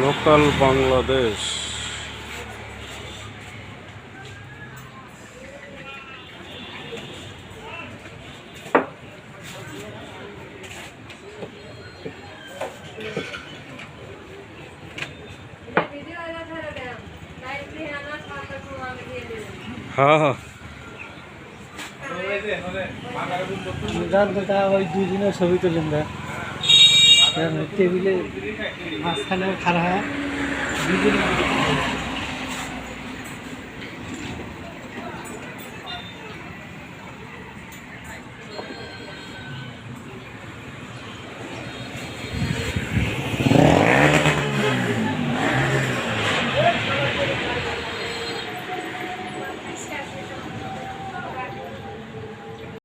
Local Bangladesh হ্যাঁ হ্যাঁ। ওই দুদিনের ছবি তুলেন টেবিলে মাঝখানে খারাপ দুদিন